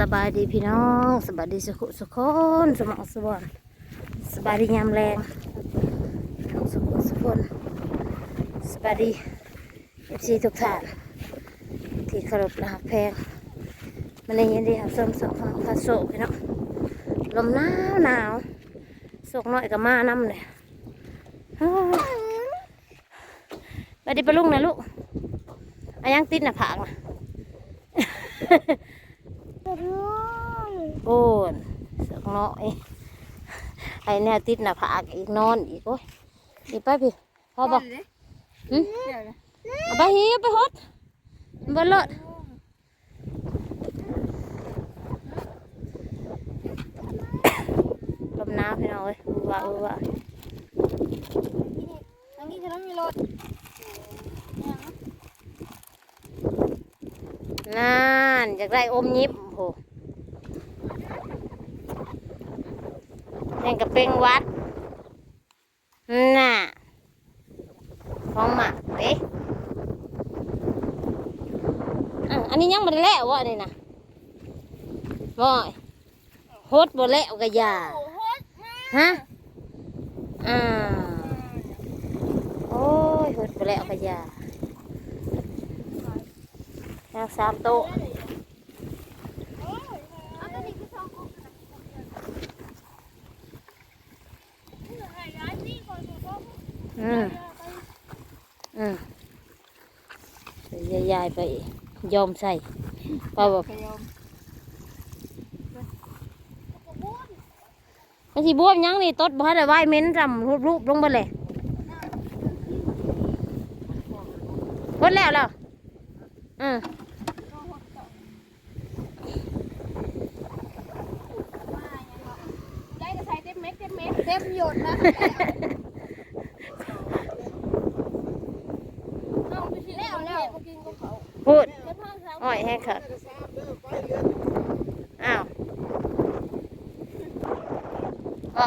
สบายดีพี่น้องสบายดีสุขสุขคนสมองสบอนสบายดียามแรงพี่น้องสุขสุขคนสบายดีเอฟซีทุกท่านที่เคารพนะครับแพงมันในเย็นดีครับส้มสองฟังคาโซพี่น้องลมหนาวหนาวสกน้อยกับมาน้ำเลยไปดีปลุงนะลูกอายังติดหน้าผากนะ โอ้นเสือกน้อยไอ้เนี่ยติดหน้าผากอีกนอนอีกโอ้ยอีกไปพี่พอบอกหึเอาไปฮีไปฮดมันบนรถลมหนาวพี่น้องเอ้ยอือว่าอือว่าทางนี้จะต้องมีรถนั่นอยากได้อมยิบโอ้ นี่นกับเป็นวัดน่ะของหมักเด้อะอันนี้ยังไม่ได้แล้ววะนี่นะบ่อยโฮดบ่แล้วกะยาฮะอ่าโอ้ยโฮดบ่แล้วกะยาแค่สามโต๊ะ อันนี้คือสองคน อืมอืมเดี๋ยวยายไปยอมใส่ป้าบอกพยมมันสิบวมยังนี่ตดบ่ได้ไหวเหม้นจำรูปๆลงไปเลยพดแล้วแล้วอืม ได้ก็ใช้เต็มเม็ดเต็มเม็ดเต็มหยดนะเอาไปสิแล้วแล้วกินกับเขา พูด เจ้าพ่อสาว อ้อย แห้งค่ะอ้าวก็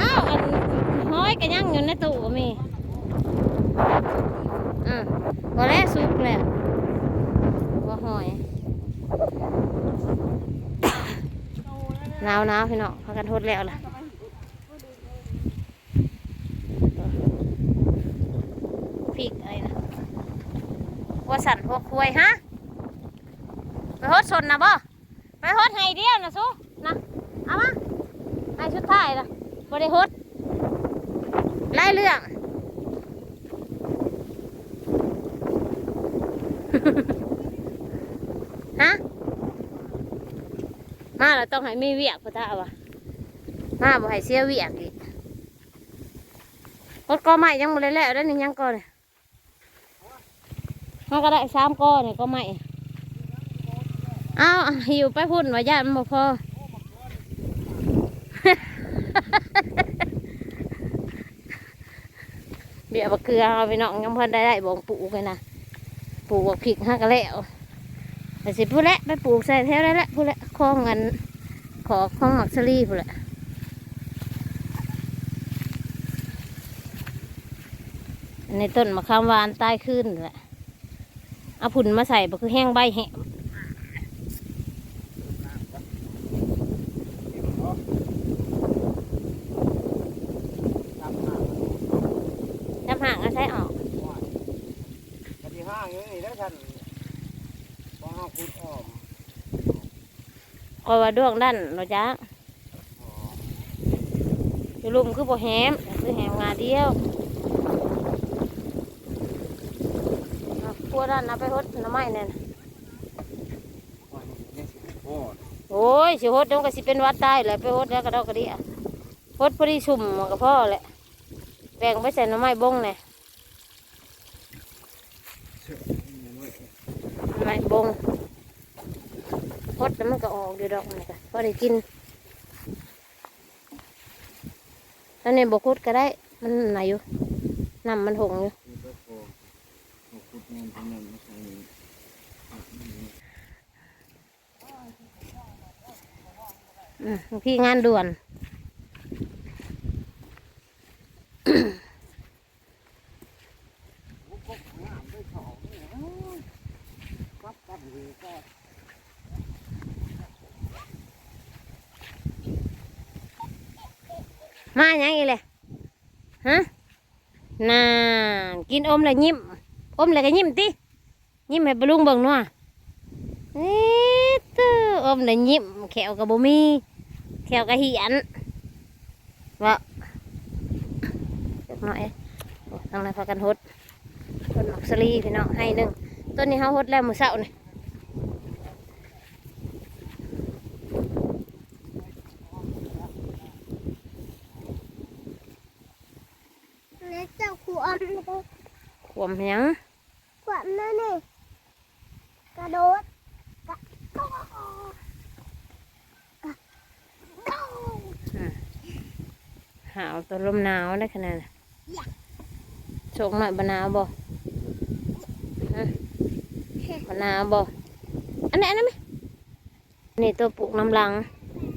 อ้าวอันห้อยกันยังอยู่ในตู้ก็มีอืมพอแล้วสุกแล้วบ่หอยหนาวหนาวพี่น้องพากันทดแล้วล่ะพริกอะไรนะ วัวสันพวกคุยฮะไปฮดสนนะบ่ไปฮดให้เดียวนะสู้นะเอามาให้ชุดท้ายนะบ่ได้ฮดไล่เรื่องฮะมาแล้วต้องให้มีเวียกพุทธาวะมาบ่ให้เสียเวียกอีกรถก็ใหม่ยังบ่ได้แล้วได้วนี่ยังก่อนเนี่ย มันก็ได้สามก้อนนี่ก็ใหม่อ้าวหิวไปพุ่นว่าญาติมันบ่พอเดี๋ยบเกลือเอาไปน้องยังเพิ่นได้ได้บ่งปลูกเลยนะปลูกบักพริกห้าก็แล้วแต่สิพูดแหละไปปลูกใส่แถวได้แหละพูดแหละคล้องเงินขอคล้องหมักสลีพูดและอันในต้นมะขามหวานใต้ขึ้นแหละ เอาผุนมาใส่บ่คือแห้งใบแห้งน้ำห่างก็ใช้ออกกะทิห้างนี่ได้ท่านพอห้าคุดอ้อมเอาว่าดวงด้านเนาะจ๊ะอยู่ลุมคือบ่แหมคือแหมงาเดียว เอาพวด้านเอาไปหดหน้ำไม้เนี่ยนะว่านี่สิพ่อโอ้ยสิหดเดี๋ยวก็สิเป็นวัดตายแหละไปหดแล้วก็ดอกกระเดียหดพอดีชุ่มมันก็พอแหละแบ่งไปใส่หน้ำไม้บงเนี่ยน้ำไม้บงหดแล้วมันก็ออกเดี๋ยวดอกมันก็พอได้กินตอนนี้บกุดก็ได้ มันไหนอยู่น้ำมันหงอยู่ำมันไม่ใช่พี่งานด่วน มาอย่างนี้เลยฮะน่ากินอมเลยยิ้ม อมแล้วก็ยิ้มติยิ้มให้ปลุงเบิ่งหนัวเอ๊ะตื้ออมแล้วยิ้มแขวกับบ่มีแขวกับเหียนว่าเล็กน้อยโอ้ทางนั้นพากันหดต้นหมักสลีพี่น้องให้หนึ่งต้นนี้เขาหดแล้วมือเสาร์นี่แล้วเจ้าครูอมเลยขวมหยัง ขวัญนั่นนี่กระโดดกระโดดกระโดดหาวตัวลมหนาวได้ขนาดโชกหน่อยบหนาวบ่บหนาวบ่อันนี้อันนี้นไหมนี่ตัวปลูกน้ำลัง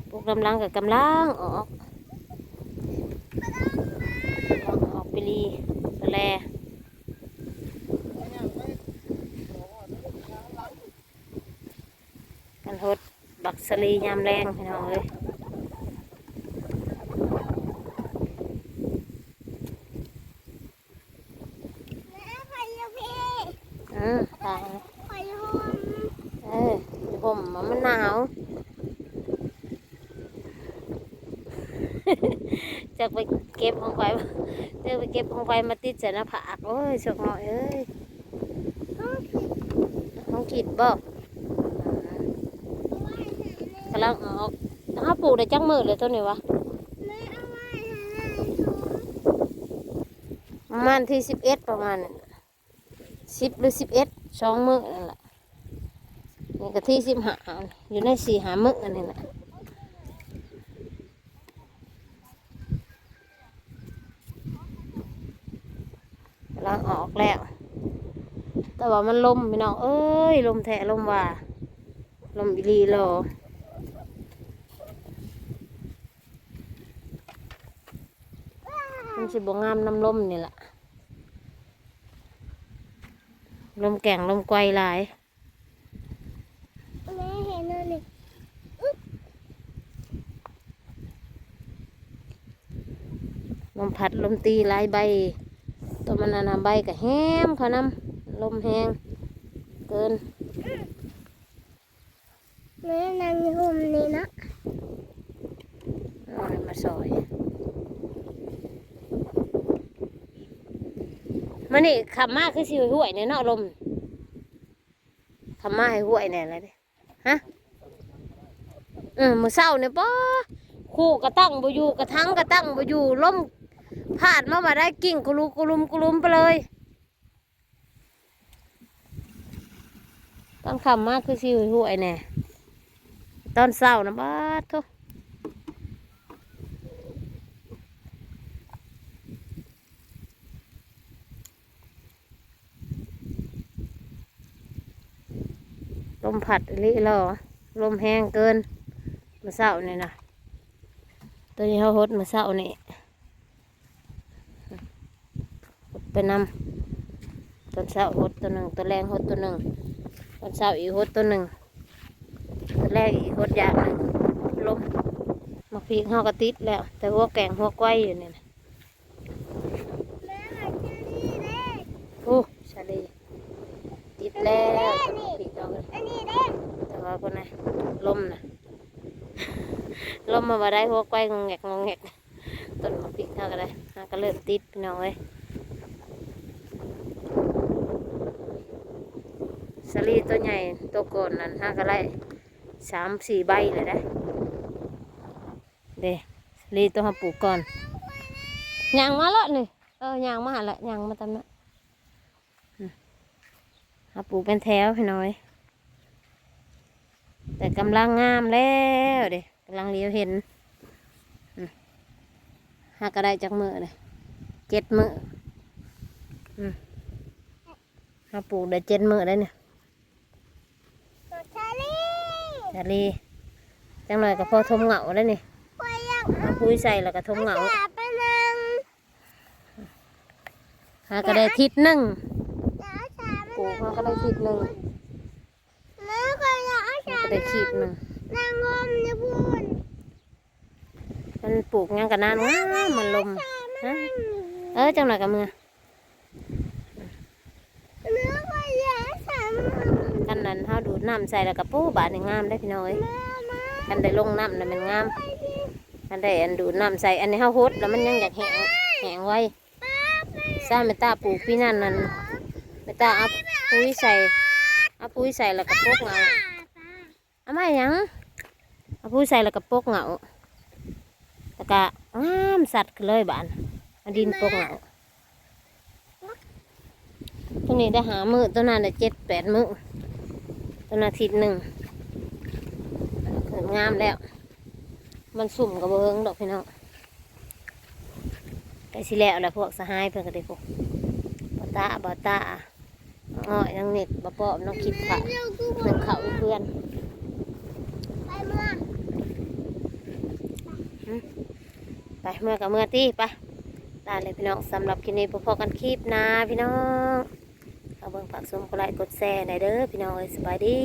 ปลูกน้ำลังกับกำลังออกออกไปรีไปแลกันหดบัก สลียามแรงพี่น้องเลยแม่ใครจะพี่อืมตายแล้วใครจะหอมเออผมมันหนาวจะไปเก็บของไฟจะไปเก็บของไฟมาติดใส่หน้าผากโอ้ยสกหน่อยเอ้ยของขีดบอกกำลังออกถ้าปลูกได้จังมือเลยต้นนี้วะม่เอาไว้ให้แม่ชมประมาณที่สิบเอ็ดประมาณสิบหรือสิบเอ็ดสองมือนั่นแหละนี่ก็ที่สิบหาอยู่ในสี่หามืออันนี้แหละกำลังออกแล้ว แต่ว่ามันลมพี่น้องเอ้ยลมแทะลมว่าลมอีหลีโล มันสิบงามน้ำลมนี่แหละลมแก่งลมไกวหลายแม่เห็นนั่นนี่ลมพัดลมตีหลายใบ ตัวมันอันนาใบกับแห้มเขานำลมแห้งเกินแม่นั่งอยู่ห่มนี่นะเอาอะไรมาซอย มันนี่ขับมาคือสิห่วยเนี่ยเนาะลมขับมาให้ห่วยเนี่ยอะไรเด้ฮะเออมือเศร้าเนี่ยป้อคู่กระตั้งบอยู่กระทั้งกระตั้งบอยู่ลมพาดมามาได้กิ่งกุลุกุลุมกุลุมไปเลยตอนขับมาคือสิห่วยเนี่ยตอนเศร้านะบ้าดโลมผัดลิเหรอลมแห้งเกินมาเศร้านี่นะตัวนี้เขาหดมาเศร้านี่หดไปนำตอนเช้าหดตัวหนึ่งตัวแรงหดตัวหนึ่งตอนเช้าอีกหดตัวหนึ่งตัวแรกอีกหดยางหนึ่งลมมาพีกเขาก็ติดแล้ว แต่หัวแกงหัวไกวอยู่เนี่เด้โอ้ชาลีติดแล้ว ว่าคนนะลมนะลมมาบ่ได้หัวไกวงงแงกงงแงกต้นมะพริกเท่ากันเลยหาก็เริ่มติดพี่น้องเอ้ยสลีตัวใหญ่ตัวโกนนั่นหาก็ไล่สามสี่ใบเลยได้เด้สลีตัวหาปลูกก่อนยางมาล้วนี่เออยางมาหาละยางมาตามนั้นอืมาปลูกเป็นแถวพี่น้อย แต่กำลังงามแล้วเด็กำลังเลี้ยวเห็นอืมหากระได้จากมือเลยเจ็ดมืออืมหาปลูกได้เจ็ดมือได้เนี่ยตัวชาลีจารีจังเลยก็พอทมเหงาได้นี่ไปยังหาปุ้ยใส่แล้วก็ทมเหงาอาไปนั่งหากระได้ทิศหนึ่งอย่าเอาชาไปปลูกนั่งหากระได้ทิศหนึ่งแม่ ก็อย่าเอาหาชากระได้ขีดหนึ่งนั่งงมอยู่พูนมันปลูกหยังกันนานว้ามันลมฮะเออจังหน่อยกับมือเนื้อไปแย่สามกันนั้นเฮาดูดน้ำใส่แล้วก็ปูบาดนี่งามได้อพี่น้องเอ้ยมามากันได้ลงน้ำน่ะมันงามกันได้อันดูดน้ำใส่อันนี้เฮาฮดแล้วมันยังอยากแห้งแห้งไว้ซ่าเมตาปลูกพี่นั่นนั่นเมตาเอาปุ๋ยใส่เอาปุ๋ยใส่แล้วก็ปกเหงา เอามาหยังเอาปุ๋ยใส่แล้วก็ปกเหงาแล้วก็งามสัตว์เลยบ้านเอาดินปกเหงาตัวนี้ได้หามือตัวนั้นได้เจ็ดแปดมือตัวนั้นอาทิตย์หนึ่งเกิดงามแล้ว มันสุ่มกับเบิ้งดอกพี่น้องไปสิแล้วแหล้วพวกสหายเพื่อนก็ได้พวกบอตาบอตาอ้อยนางเน็ตบอปอบน้องคิดค่ะเพื่อนเขาเพื่อน เมื่อไปเมื่อกับเมื่อตี้ไปลาเลยพี่น้องสำหรับคลิปนี้พอๆกันคลิปนะพี่น้องเอาเบิ่งฝากสมกดไลค์กดแชร์หน่อยเด้อพี่น้องเอ้ยสบายดี